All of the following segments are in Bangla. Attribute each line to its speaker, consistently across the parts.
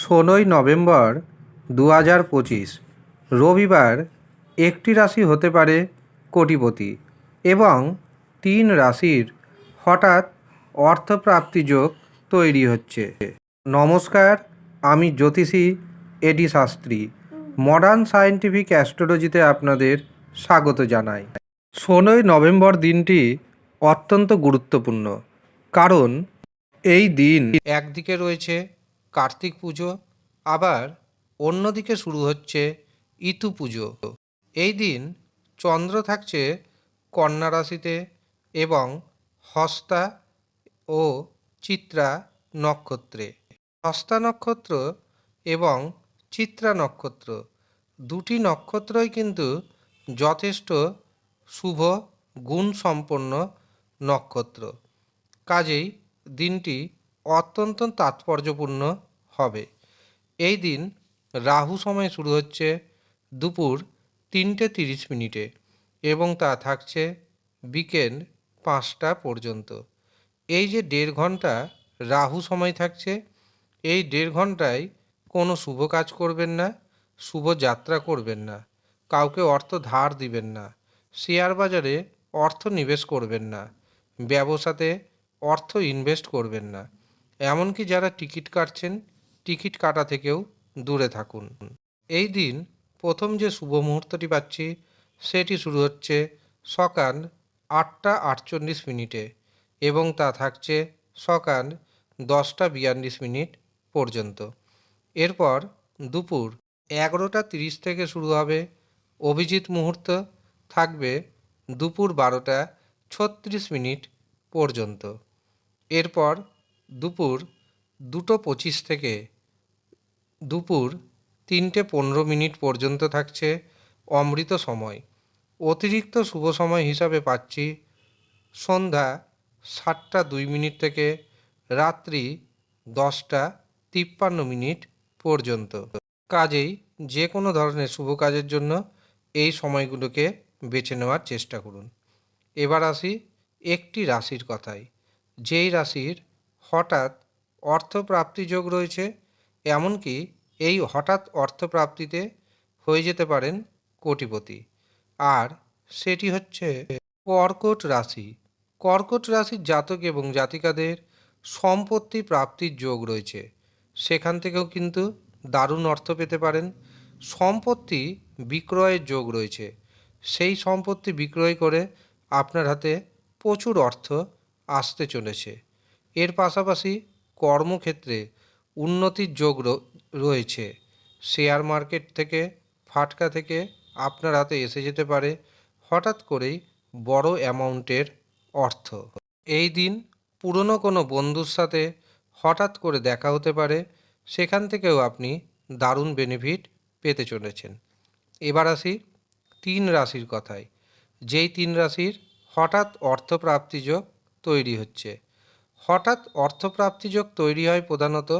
Speaker 1: ষোলোই নভেম্বর দু হাজার পঁচিশ, রবিবার একটি রাশি হতে পারে কোটিপতি এবং তিন রাশির হঠাৎ অর্থপ্রাপ্তি যোগ তৈরি হচ্ছে। নমস্কার, আমি জ্যোতিষী A D Shastri modern scientific অ্যাস্ট্রোলজিতে আপনাদের স্বাগত জানাই। ষোলোই নভেম্বর দিনটি অত্যন্ত গুরুত্বপূর্ণ, কারণ এই দিন একদিকে রয়েছে কার্তিক পুজো, আবার অন্যদিকে শুরু হচ্ছে ইতু পুজো। এই দিন চন্দ্র থাকছে কন্যা রাশিতে এবং হস্তা ও চিত্রা নক্ষত্রে। হস্তা নক্ষত্র এবং চিত্রা নক্ষত্র দুটি নক্ষত্রই কিন্তু যথেষ্ট শুভ গুণসম্পন্ন নক্ষত্র। কাজেই দিনটি অত্যন্ত তাৎপর্যপূর্ণ হবে। এই দিন রাহু সময় শুরু হচ্ছে দুপুর তিনটে তিরিশ মিনিটে এবং তা থাকছে বিকেল পাঁচটা পর্যন্ত। এই যে দেড় ঘণ্টা রাহু সময় থাকছে, এই দেড় ঘন্টায় কোনো শুভ কাজ করবেন না, শুভ যাত্রা করবেন না, কাউকে অর্থ ধার দিবেন না, শেয়ার বাজারে অর্থ নিবেশ করবেন না, ব্যবসাতে অর্থ ইনভেস্ট করবেন না এমনকি যারা টিকিট কাটছেন, টিকিট কাটা থেকেও দূরে থাকুন। এই দিন প্রথম যে শুভ মুহূর্তটি পাচ্ছি, সেটি শুরু হচ্ছে সকাল আটটা আটচল্লিশ মিনিটে এবং তা থাকছে সকাল দশটা বিয়াল্লিশ মিনিট পর্যন্ত। এরপর দুপুর এগারোটা তিরিশ থেকে শুরু হবে অভিজিৎ মুহূর্ত, থাকবে দুপুর বারোটা ছত্রিশ মিনিট পর্যন্ত। এরপর দুপুর দুটো পঁচিশ থেকে দুপুর তিনটে পনেরো মিনিট পর্যন্ত থাকছে অমৃত সময়। অতিরিক্ত শুভ সময় হিসাবে পাচ্ছি সন্ধ্যা সাতটা দুই মিনিট থেকে রাত্রি দশটা তিপ্পান্ন মিনিট পর্যন্ত। কাজেই যে কোনো ধরনের শুভ কাজের জন্য এই সময়গুলোকে বেছে নেওয়ার চেষ্টা করুন। এবার আসি একটি রাশির কথায়। যেই রাশির হঠাৎ অর্থপ্রাপ্তি যোগ রয়েছে, এমনকি এই হঠাৎ অর্থপ্রাপ্তিতে হয়ে যেতে পারেন কোটিপতি। আর সেটি হচ্ছে কর্কট রাশি। কর্কট রাশির জাতক এবং জাতিকাদের সম্পত্তি প্রাপ্তির যোগ রয়েছে। সেখান থেকেও কিন্তু দারুণ অর্থ পেতে পারেন। সম্পত্তি বিক্রয়ের যোগ রয়েছে। সেই সম্পত্তি বিক্রয় করে আপনার হাতে প্রচুর অর্থ আসতে চলেছে। এর পাশাপাশি কর্মক্ষেত্রে উন্নতির যোগ রয়েছে। শেয়ার মার্কেট থেকে ফাটকা থেকে আপনার হাতে এসে যেতে পারে হঠাৎ করেই বড় অ্যামাউন্টের অর্থ। এই দিন পুরনো কোনো বন্ধুর সাথে হঠাৎ করে দেখা হতে পারে, সেখান থেকেও আপনি দারুণ বেনিফিট পেতে চলেছেন। এবার আসি তিন রাশির কথায়। যেই তিন রাশির হঠাৎ অর্থপ্রাপ্তিযোগ তৈরি হচ্ছে হঠাৎ অর্থপ্রাপ্তিযোগ তৈরি হয় প্রধানত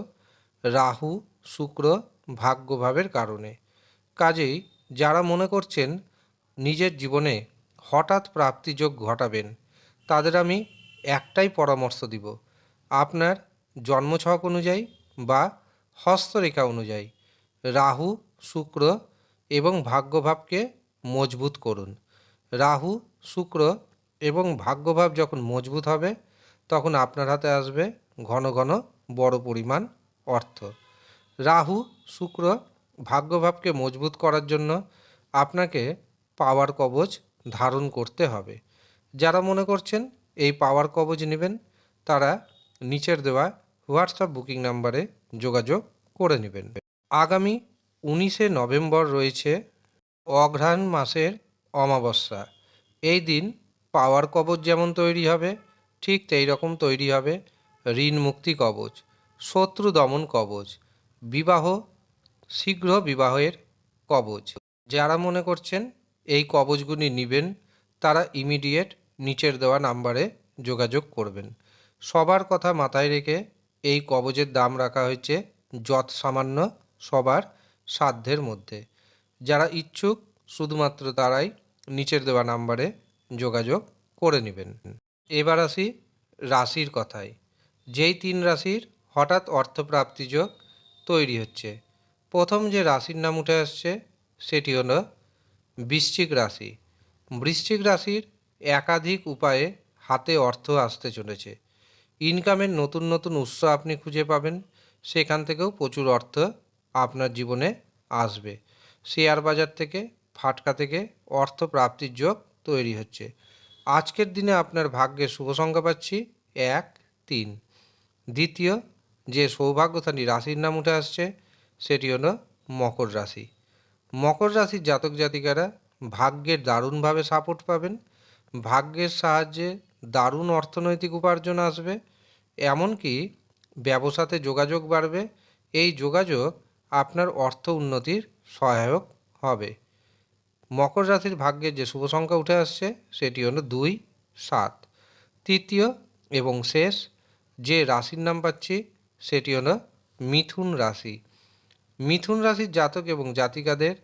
Speaker 1: রাহু, শুক্র ভাগ্যভাবের কারণে। কাজেই যারা মনে করছেন নিজের জীবনে হঠাৎ প্রাপ্তিযোগ ঘটাবেন, তাদের আমি একটাই পরামর্শ দিব, আপনার জন্মছক অনুযায়ী বা হস্তরেখা অনুযায়ী রাহু, শুক্র এবং ভাগ্যভাবকে মজবুত করুন। রাহু, শুক্র এবং ভাগ্যভাব যখন মজবুত হবে তখন আপনার হাতে আসবে ঘন ঘন বড় পরিমাণ অর্থ। রাহু, শুক্র ভাগ্যভাবকে মজবুত করার জন্য আপনাকে পাওয়ার কবচ ধারণ করতে হবে। যারা মনে করছেন এই পাওয়ার কবচ নেবেন, তারা নিচের দেওয়া হোয়াটসঅ্যাপ বুকিং নাম্বারে যোগাযোগ করে নেবেন। আগামী উনিশে নভেম্বর রয়েছে অঘ্রাণ মাসের অমাবস্যা। এই দিন পাওয়ার কবচ যেমন তৈরি হবে ঠিক সেই রকম তৈরি হবে ঋণ মুক্তি কবচ, শত্রু দমন কবচ, বিবাহ, শীঘ্র বিবাহের কবচ। যারা মনে করছেন এই কবচগুলি নেবেন, তারা ইমিডিয়েট নিচের দেওয়া নাম্বারে যোগাযোগ করবেন। সবার কথা মাথায় রেখে এই কবচের দাম রাখা হয়েছে যৎ সামান্য সবার সাধ্যের মধ্যে। যারা ইচ্ছুক, শুধুমাত্র তারাই নিচের দেওয়া নাম্বারে যোগাযোগ করে নেবেন। এবার আসি রাশির কথায়। যেই তিন রাশির হঠাৎ অর্থপ্রাপ্তি যোগ তৈরি হচ্ছে। প্রথম যে রাশির নাম উঠে আসছে সেটি হলো বৃশ্চিক রাশি। বৃশ্চিক রাশির একাধিক উপায়ে হাতে অর্থ আসতে চলেছে। ইনকামের নতুন নতুন উৎস আপনি খুঁজে পাবেন। সেখান থেকেও প্রচুর অর্থ আপনার জীবনে আসবে। শেয়ার বাজার থেকে, ফাটকা থেকে অর্থ প্রাপ্তির যোগ তৈরি হচ্ছে। আজকের দিনে আপনার ভাগ্যের শুভ সংখ্যা পাচ্ছি এক, তিন। দ্বিতীয়, যে সৌভাগ্যশালী রাশির নাম উঠে আসছে, সেটি হলো মকর রাশি। মকর রাশির জাতক জাতিকারা ভাগ্যের দারুণভাবে সাপোর্ট পাবেন, ভাগ্যের সাহায্যে দারুণ অর্থনৈতিক উপার্জন আসবে, এমনকি ব্যবসাতে যোগাযোগ বাড়বে, এই যোগাযোগ আপনার অর্থ উন্নতির সহায়ক হবে। মকর রাশির ভাগ্যের যে শুভ সংখ্যা উঠে আসছে, সেটি হলো দুই, সাত। তৃতীয় এবং শেষ যে রাশির নাম পাচ্ছি, সেটি হলো মিথুন রাশি। মিথুন রাশির জাতক এবং জাতিকাদের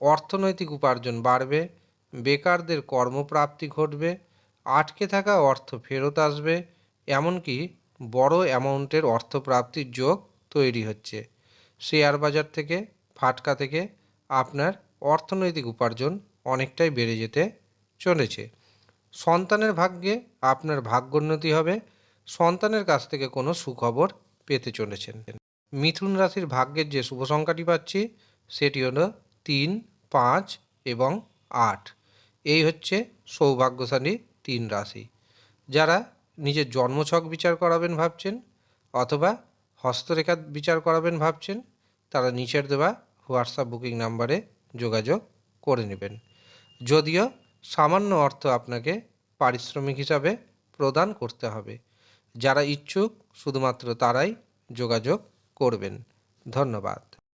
Speaker 1: অর্থনৈতিক উপার্জন বাড়বে, বেকারদের কর্মপ্রাপ্তি ঘটবে, আটকে থাকা অর্থ ফেরত আসবে, এমনকি বড় অ্যামাউন্টের অর্থপ্রাপ্তির যোগ তৈরি হচ্ছে। শেয়ার বাজার থেকে, ফাটকা থেকে আপনার অর্থনৈতিক উপার্জন অনেকটাই বেড়ে যেতে চলেছে। সন্তানের ভাগ্যে আপনার ভাগ্যোন্নতি হবে। সন্তানের কাছ থেকে কোনো সুখবর পেতে চলেছেন। মিথুন রাশির ভাগ্যের যে শুভ সংখ্যাটি পাচ্ছি, সেটি হলো তিন, পাঁচ এবং আট। এই হচ্ছে সৌভাগ্যশালী তিন রাশি। যারা নিজের জন্মছক বিচার করাবেন ভাবছেন অথবা হস্তরেখা বিচার করাবেন ভাবছেন, তারা নিচের দেওয়া হোয়াটসঅ্যাপ বুকিং নাম্বারে যোগাযোগ করে নেবেন। যদিও সামান্য অর্থ আপনাকে পারিশ্রমিক হিসাবে প্রদান করতে হবে। যারা ইচ্ছুক, শুধুমাত্র তারাই যোগাযোগ করবেন। ধন্যবাদ।